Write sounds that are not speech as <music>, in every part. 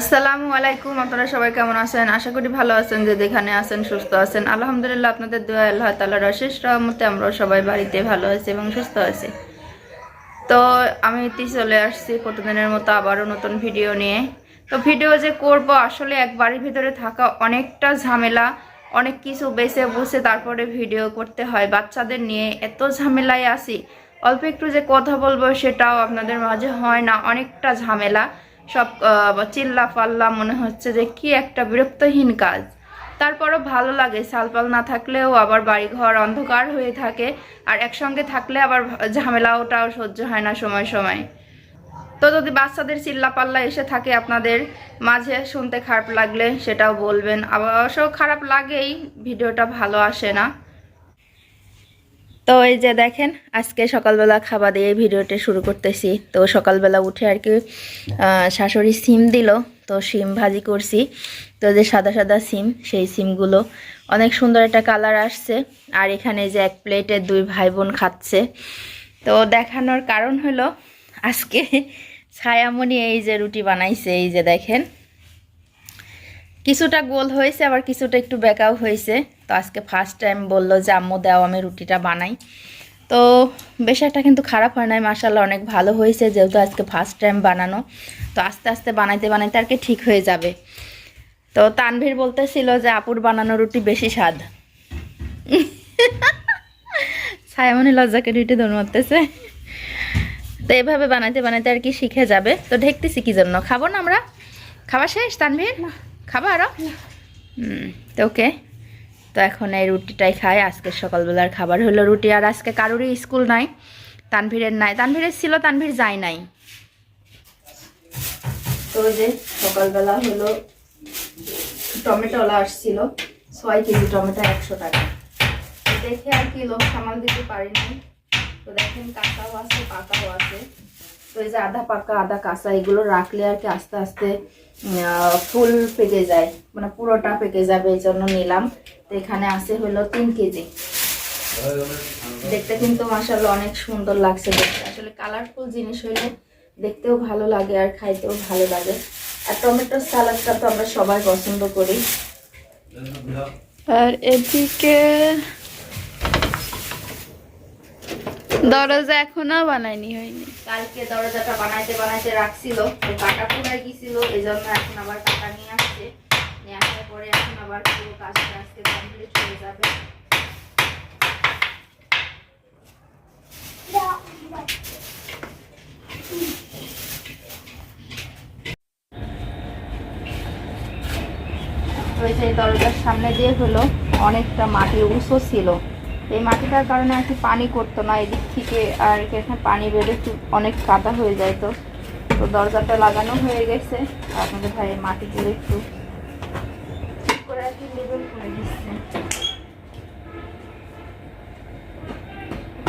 আসসালামু আলাইকুম, আপনারা সবাই কেমন আছেন? আশা করি ভালো আছেন, যে যেখানে আছেন, সুস্থ আছেন। আলহামদুলিল্লাহ, আপনাদের দোয়া আল্লাহ তালার অশেষ রহমতে আমরা সবাই বাড়িতে ভালো আছি এবং সুস্থ আছি। তো আমি ইতি চলে আসছি প্রতিদিনের মতো আবারও নতুন ভিডিও নিয়ে। তো ভিডিও যে করব, আসলে এক বাড়ির ভিতরে থাকা অনেকটা ঝামেলা, অনেক কিছু বেছে বসে তারপরে ভিডিও করতে হয়। বাচ্চাদের নিয়ে এত ঝামেলায় আসি অল্প একটু যে কথা বলব, সেটাও আপনাদের মাঝে হয় না, অনেকটা ঝামেলা। সব চিল্লা পাল্লা মনে হচ্ছে যে কি একটা বিরক্তহীন কাজ। তারপরও ভালো লাগে, সালপাল না থাকলেও আবার বাড়িঘর অন্ধকার হয়ে থাকে, আর একসঙ্গে থাকলে আবার ঝামেলাওটাও সহ্য হয় না সময় সময়। তো যদি বাচ্চাদের চিল্লা পাল্লা এসে থাকে আপনাদের মাঝে, শুনতে খারাপ লাগলে সেটাও বলবেন। আবার খারাপ লাগেই ভিডিওটা ভালো আসে না। তো এই যে দেখেন, আজকে সকালবেলা খাবার দিয়ে ভিডিওটা শুরু করতেছি। তো সকালবেলা উঠে আর কি শাশুড়ি সিম দিল, তো সিম ভাজি করছি। তো যে সাদা সাদা সিম, সেই সিমগুলো, অনেক সুন্দর একটা কালার আসছে। আর এখানে যে এক প্লেটে দুই ভাই বোন খাচ্ছে। তো দেখানোর কারণ হলো, আজকে ছায়ামণি এই যে রুটি বানাইছে, এই যে দেখেন। কিছুটা গোল হয়েছে, আবার কিছুটা একটু বেঁকাও হয়েছে। তো আজকে ফার্স্ট টাইম বলল যে, আম্মু, দাও, আমি রুটিটা বানাই। তো বেশ একটা কিন্তু খারাপ হয় নাই মাসাল্লাহ অনেক ভালো হয়েছে, যেহেতু আজকে ফার্স্ট টাইম বানানো। তো আস্তে আস্তে বানাইতে বানাইতে আর কি ঠিক হয়ে যাবে। তো তানভীর বলতেছিল যে, আপুর বানানো রুটি বেশি স্বাদ। <laughs> ছায়ামনি লজ্জাকে রুটি দৌড় মারতেছে। তো এভাবে বানাইতে বানাইতে আর কি শিখে যাবে। তো ঢেকতেছি কি জন্য। খাব না আমরা? খাওয়া শেষ, তানভীর? খাব আরও তো ওকে। তো এখন এই রুটিটাই খাই আজকে সকালবেলার খাবার হলো রুটি আর আজকে কারোরই স্কুল নাই। তানভীরের নাই। তানভীরের ছিল তানভীর যায় নাই। তো যে সকালবেলা হলো টমেটোলা আসছিল ছয় কেজি টমেটো একশো টাকা। দেখে আর কি লোক সামাল দিতে পারি নাই। তো দেখেন কাঁচাও আছে পাকাও আছে। তো এই যে আধা পাকা, আধা কাঁচা, এগুলো রাখলে আর কি আস্তে আস্তে ফুল পেকে যায়। মানে পুরোটা পেকে যাবে এই জন্য নিলাম। তো এখানে আছে হলো তিন কেজি। দেখতে কিন্তু মাসাল্লাহ অনেক সুন্দর লাগছে দেখতে। আসলে কালারফুল জিনিস হলে দেখতেও ভালো লাগে আর খাইতেও ভালো লাগে। আর টমেটোর সালাদটা তো আমরা সবাই পছন্দ করি। আর এদিকে দরজা এখনও বানায়নি হয়নি। কালকে দরজাটা বানাইতে বানাইতে রাখছিল, তো কাটা পুরাই গেছিল এই জন্য এখন আবার কাটা নিয়ে আসছে। নিয়ে আসার পরে এখন আবার পুরো কাজটা আজকে কমপ্লিট হয়ে যাবে। তো যে দরজার সামনে দিয়ে হলো, অনেকটা মাটি উঁচু ছিল। এই মাটিটার কারণে আর কি পানি করতো না, এদিক থেকে আর কি এখানে পানি বেড়ে অনেক কাদা হয়ে যায় তো। তো দরজাটা লাগানো হয়ে গেছে। আপনাদের ভাই মাটিগুলো একটু আর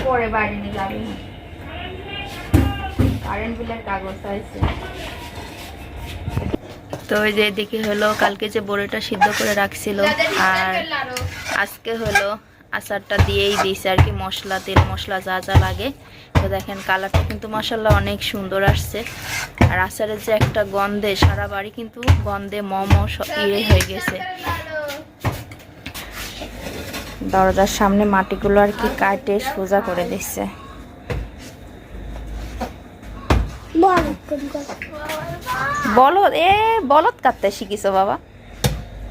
পরে কাগজ আছে। তো ওই যে এদিকে হলো, কালকে যে বড়িটা সিদ্ধ করে রাখছিল, আর আজকে হলো আচারটা দিয়েই দিয়েছে আর কি, মশলা, তেল, মশলা যা যা লাগে। তো দেখেন কালারটা কিন্তু মশলা অনেক সুন্দর আসছে। আর আচারের যে একটা গন্ধে সারা বাড়ি কিন্তু গন্ধে মমো ইয়ে হয়ে গেছে। দরজার সামনে মাটিগুলো আর কি কাটে, সোজা করে দিচ্ছে। বলদ, এ, বলদ কাটতে শিখিছো বাবা?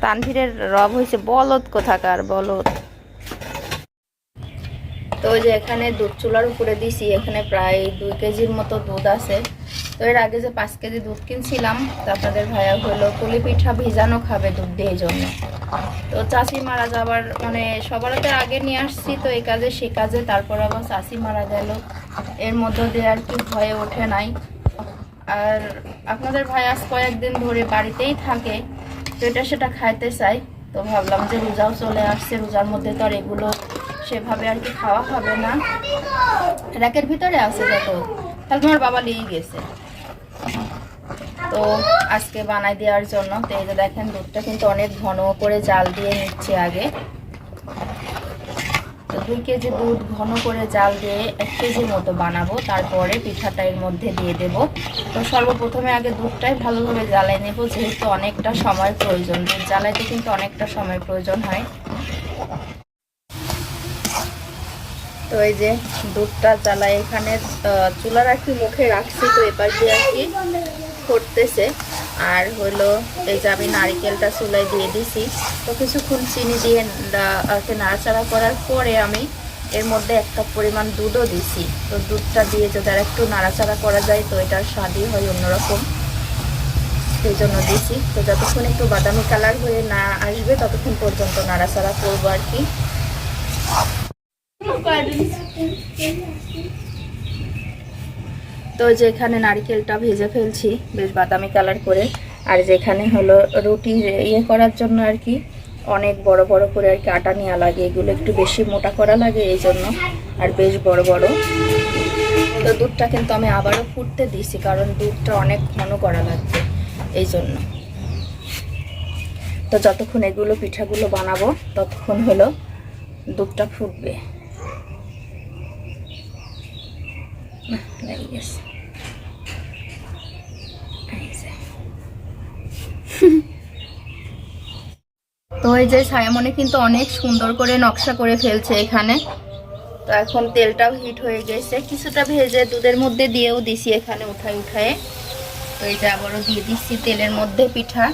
তানভীরের রব হয়েছে বলদ কোথাকার, বলদ। তো ওই যে এখানে দুধ চুলার উপরে দিছি, এখানে প্রায় দুই কেজির মতো দুধ আছে। তো এর আগে যে পাঁচ কেজি দুধ কিনছিলাম, তো আপনাদের ভাইয়া হলো পুলি পিঠা ভিজানো খাবে দুধ দিয়ে জন্য। তো চাষি মারা যাবার মানে সবারতে আগে নিয়ে আসছি, তো এই কাজে, সে কাজে, তারপর আবার চাষি মারা গেল। এর মধ্য দিয়ে আর কি ভয়ে ওঠে নাই। আর আপনাদের ভাই আজ কয়েকদিন ধরে বাড়িতেই থাকে, তো এটা সেটা খাইতে চাই। তো ভাবলাম যে রোজাও চলে আসছে, রোজার মধ্যে তো আর এগুলো সেভাবে আর কি খাওয়া হবে না। র্যাকের ভিতরে আছে দেখো তাহলে তোমার বাবা নিয়ে গেছে। তো আজকে বানাই দেওয়ার জন্য। তো এই যে দেখেন, দুধটা কিন্তু অনেক ঘন করে জাল দিয়ে নিচ্ছে আগে। তো দুই কেজি দুধ ঘন করে জাল দিয়ে এক কেজির মতো বানাবো। তারপরে পিঠাটা এর মধ্যে দিয়ে দেব। তো সর্বপ্রথমে আগে দুধটাই ভালোভাবে জ্বালাই নেব, যেহেতু অনেকটা সময় প্রয়োজন। দুধ জ্বালাইতে কিন্তু অনেকটা সময় প্রয়োজন হয়। তো এই যে দুধটা জ্বালাই এখানে চুলার আর কি মুখে রাখছি তো এবার দিয়ে আর কি ফুটতেছে আর হলো এই যে আমি নারিকেলটা চুলায় দিয়ে দিছি। তো কিছুক্ষণ চিনি দিয়ে নাড়াচাড়া করার পরে আমি এর মধ্যে এক কাপ পরিমাণ দুধও দিছি। তো দুধটা দিয়ে যদি আর একটু নাড়াচাড়া করা যায় তো এটার স্বাদই হয় অন্যরকম। সেই জন্য দিছি। তো যতক্ষণ একটু বাদামি কালার হয়ে না আসবে, ততক্ষণ পর্যন্ত নাড়াচাড়া করব আর কি। তো যেখানে নারকেলটা ভেজে ফেলছি, বেশ বাদামি কালার করে। আর যেখানে হলো রুটি ইয়ে করার জন্য আর কি, অনেক বড় বড় করে আর কি আটা নেওয়া লাগে, এগুলো একটু বেশি মোটা করা লাগে এই জন্য, আর বেশ বড় বড়। তো দুধটা কিন্তু আমি আবারও ফুটতে দিছি কারণ দুধটা অনেক ঘন করা লাগবে এই জন্য। তো যতক্ষণ এগুলো পিঠাগুলো বানাবো, ততক্ষণ হলো দুধটা ফুটবে। লেগে <laughs> গেছে তো এই যে ছায়ামনে কিন্তু অনেক সুন্দর করে নকশা করে ফেলছে এখানে। তো এখন তেলটাও হিট হয়ে গেছে। কিছুটা ভেজে দুধের মধ্যে দিয়েও দিছি এখানে উঠায় উঠায়। তো এই যে আবারও দিয়ে দিচ্ছি তেলের মধ্যে পিঠা।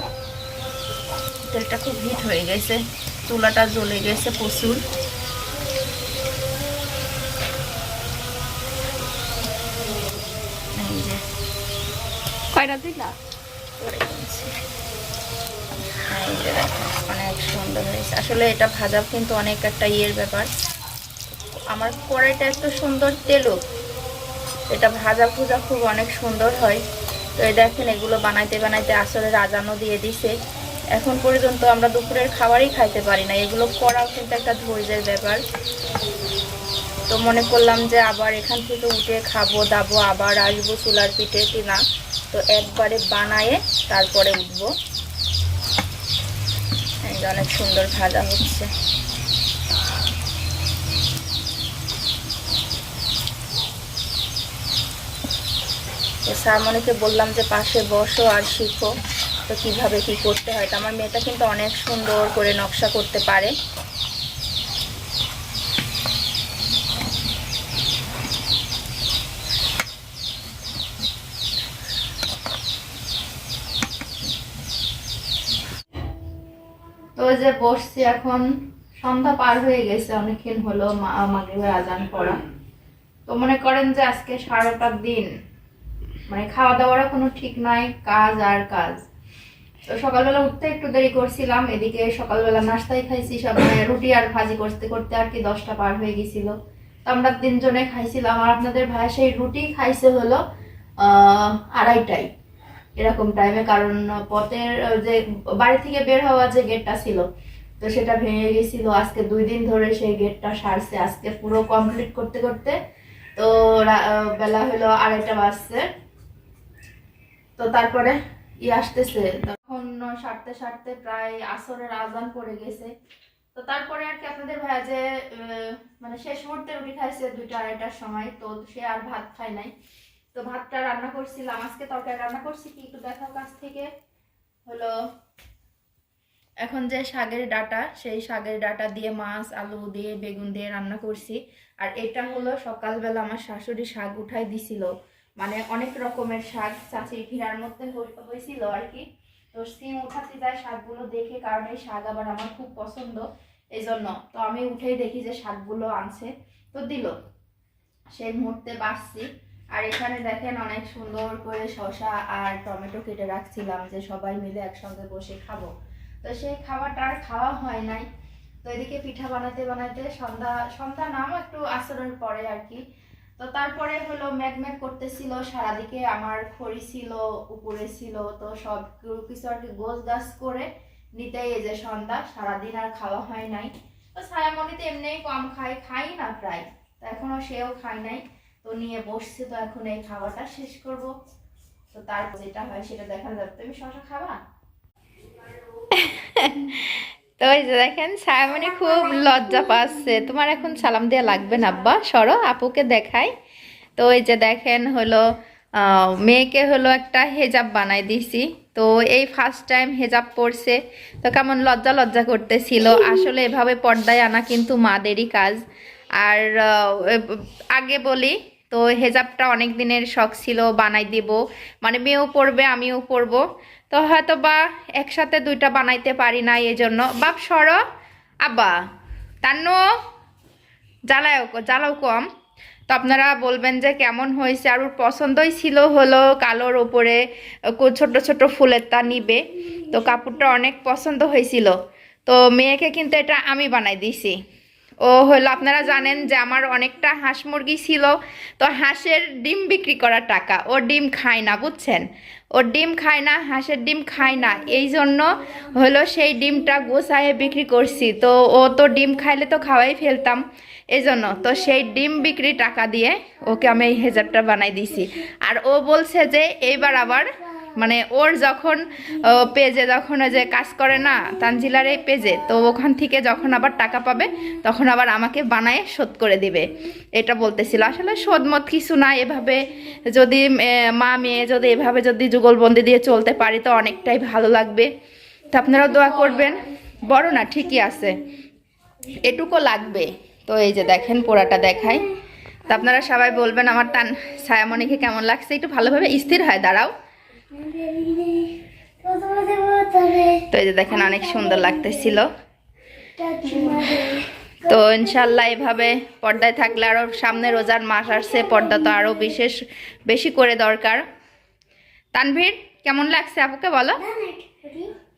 তেলটা খুব হিট হয়ে গেছে। চুলাটা জ্বলে গেছে প্রচুর। কয়টা দেখো, অনেক সুন্দর হয়েছে। আসলে এটা ভাজা কিন্তু অনেক একটা ইয়ের ব্যাপার। আমার কড়াইটা এত সুন্দর তেলও। এটা ভাজা ফুজা খুব অনেক সুন্দর হয়। তো এই দেখেন এগুলো বানাইতে বানাইতে আসলে রাজানো দিয়ে দিছে। এখন পর্যন্ত আমরা দুপুরের খাবারই খাইতে পারি না। এগুলো করাও কিন্তু একটা ধৈর্যের ব্যাপার। তো মনে করলাম যে আবার এখান থেকে উঠে খাব দাবো আবার আসব চুলার পিঠে কিনা তো একবারে বানায়ে তারপরে উঠবো। অনেক সুন্দর ভাজা হচ্ছে। সারমনিকে বললাম যে, পাশে বসো আর শিখো। তো কীভাবে কি করতে হয়? তো আমার মেয়েটা কিন্তু অনেক সুন্দর করে নকশা করতে পারে। যে বসছি এখন। সন্ধ্যা পার হয়ে গেছে, অনেকক্ষণ হলো মা- মাগরিবের আজান পড়া। তো মনে করেন যে আজকে সারাটা দিন মানে খাওয়া দাওয়ারও কোনো ঠিক নাই, কাজ আর কাজ। তো সকালবেলা উঠতে একটু দেরি করছিলাম, এদিকে সকালবেলা নাস্তাই খাইছি সব রুটি আর ভাজি করতে করতে আর কি দশটা পার হয়ে গেছিল। তো আমরা তিনজনে খাইছিলাম, আর আপনাদের ভাই সেই রুটি খাইছে হলো আড়াইটায়। এরকম টাইমে কারণ পথের যে বাড়ি থেকে বের হওয়া যে গেটটা ছিল, তো সেটা ভেঙে গেছিল। আজকে দুই দিন ধরে সেই গেটটা সারছে। আজকে পুরো কমপ্লিট করতে করতে তো বেলা হলো আড়াইটা বাজছে। তো তারপরে ই আসতেছে। তখন সারতে সারতে প্রায় আসরের আজান পড়ে গেছে। তো তারপরে আর কি আপনাদের ভাইয়া যে মানে শেষ মুহূর্তে রুটি খাইছে দুইটা, আড়াইটার সময়, তো সে আর ভাত খায় নাই। তো ভাতটা রান্না করছিলাম, আজকে তরকারি রান্না করছি কি একটু দেখাও কাছ থেকে। হলো, এখন যে শাকের ডাটা, সেই শাগের ডাটা দিয়ে মাছ, আলু দিয়ে বেগুন দিয়ে রান্না করছি। আর এটা হলো সকালবেলা আমার শাশুড়ি শাক উঠাই দিছিল। মানে অনেক রকমের শাক চাচির ঘিরার মধ্যে হয়েছিল আর কি। তো সিম উঠাতে যায় শাকগুলো দেখে, কারণ এই শাক আবার আমার খুব পছন্দ। এই জন্য তো আমি উঠেই দেখি যে শাকগুলো আনছে। তো দিল। সেই মুহূর্তে বাড়ছি। আর এখানে দেখেন অনেক সুন্দর করে শসা আর টমেটো কেটে রাখছিলাম যে সবাই মিলে একসঙ্গে বসে খাব। তো সেই খাবারটা আর খাওয়া হয় নাই। তো এদিকে পিঠা বানাতে বানাতে সন্ধ্যা সন্ধ্যা নাম একটু আচরণ পরে আর কি। তো তারপরে হলো ম্যাগ ম্যাগ করতেছিল, সারাদিকে আমার খড়ি ছিল, উপরে ছিল, তো সব কিছু আর কি গোছ গাছ করে নিতেই এই যে সন্ধ্যা, সারাদিন আর খাওয়া হয় নাই। তো ছায়ামণিতে এমনিই কম খাই খাই না প্রায়। তো এখনও সেও খায় নাই। তো নিয়ে বসছে তো এখন এই খাওয়াটা শেষ করব। তো তারপর যেটা হয় সেটা দেখা যাবে। তুমি শশা খাবা? তো এই যে দেখেন সায়ামনি খুব লজ্জা পাচ্ছে। তোমার এখন সালাম দেওয়া লাগবে না, আব্বা? সরো, আপুকে দেখাই। তো ওই যে দেখেন হলো মেয়েকে হলো একটা হেজাব বানাই দিছি। তো এই ফার্স্ট টাইম হেজাব পড়ছে তো কেমন লজ্জা লজ্জা করতেছিল। আসলে এভাবে পর্দায় আনা কিন্তু মাদেরই কাজ। আর আগে বলি তো হেজাবটা অনেক দিনের শখ ছিল, বানাই দিব। মানে মেয়েও পরবে আমিও পরবো তো হয়তো বা একসাথে দুইটা বানাইতে পারি না এই জন্য বাপ, সর। আব্বা, তান্নু জ্বালাও জ্বালাও কম। তো আপনারা বলবেন যে কেমন হয়েছে, আর ওর পছন্দই ছিল হলো কালোর ওপরে ছোট ছোট ফুলের তা নিবে। তো কাপড়টা অনেক পছন্দ হয়েছিল। তো মেয়েকে কিন্তু এটা আমি বানাই দিছি ও হলো, আপনারা জানেন যে আমার অনেকটা হাঁস মুরগি ছিল, তো হাঁসের ডিম বিক্রি করার টাকা। ও ডিম খায় না, বুঝছেন? ও ডিম খায় না, হাঁসের ডিম খায় না। এই জন্য হলো সেই ডিমটা গোসায়ে বিক্রি করছি। তো ও তো ডিম খাইলে তো খাওয়াই ফেলতাম। এই জন্য তো সেই ডিম বিক্রি টাকা দিয়ে ওকে আমি এই হেজাবটা বানাই দিছি আর ও বলছে যে এইবার আবার মানে ওর যখন পেজে যখন ওই যে কাজ করে না তানজিলার এই পেজে, তো ওখান থেকে যখন আবার টাকা পাবে, তখন আবার আমাকে বানায় শোধ করে দিবে। এটা বলতেছিল। আসলে শোধ মত কিছু না, এভাবে যদি মা মেয়ে যদি এভাবে যদি যুগলবন্দি দিয়ে চলতে পারি, তো অনেকটাই ভালো লাগবে। তো আপনারাও দোয়া করবেন। বড় না, ঠিকই আছে। এটুকু লাগবে। তো এই যে দেখেন, পোড়াটা দেখাই। তো আপনারা সবাই বলবেন, আমার টান ছায়ামণিকে কেমন লাগছে? একটু ভালোভাবে স্থির হয়, দাঁড়াও। তো এই যে দেখেন অনেক সুন্দর লাগতেছিল। তো ইনশাল্লাহ এভাবে পর্দায় থাকলে আরও সামনে রোজার মাস আসছে পর্দা তো আরও বিশেষ বেশি করে দরকার। তানভীর কেমন লাগছে আপুকে বলো?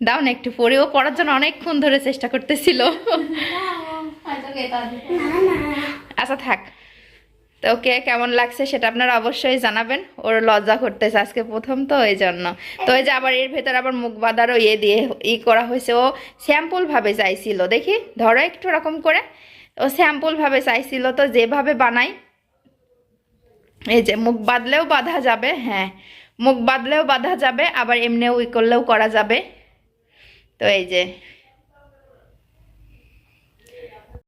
দাও না একটু পরে ও পড়ার জন্য অনেকক্ষণ ধরে চেষ্টা করতেছিল। আচ্ছা থাক। তো ওকে কেমন লাগছে সেটা আপনারা অবশ্যই জানাবেন। ওর লজ্জা করতেছে আজকে প্রথম তো এই জন্য তো এই যে আবার এর ভেতর আবার মুখ বাঁধারও ইয়ে দিয়ে ই করা হয়েছে। ও স্যাম্পল ভাবে চাইছিল, দেখি, ধরো একটু রকম করে। ও স্যাম্পল ভাবে চাইছিল তো যেভাবে বানাই, এই যে মুখ বাঁধলেও বাঁধা যাবে হ্যাঁ মুখ বাঁধলেও বাঁধা যাবে, আবার এমনিও ই করলেও করা যাবে। তো এই যে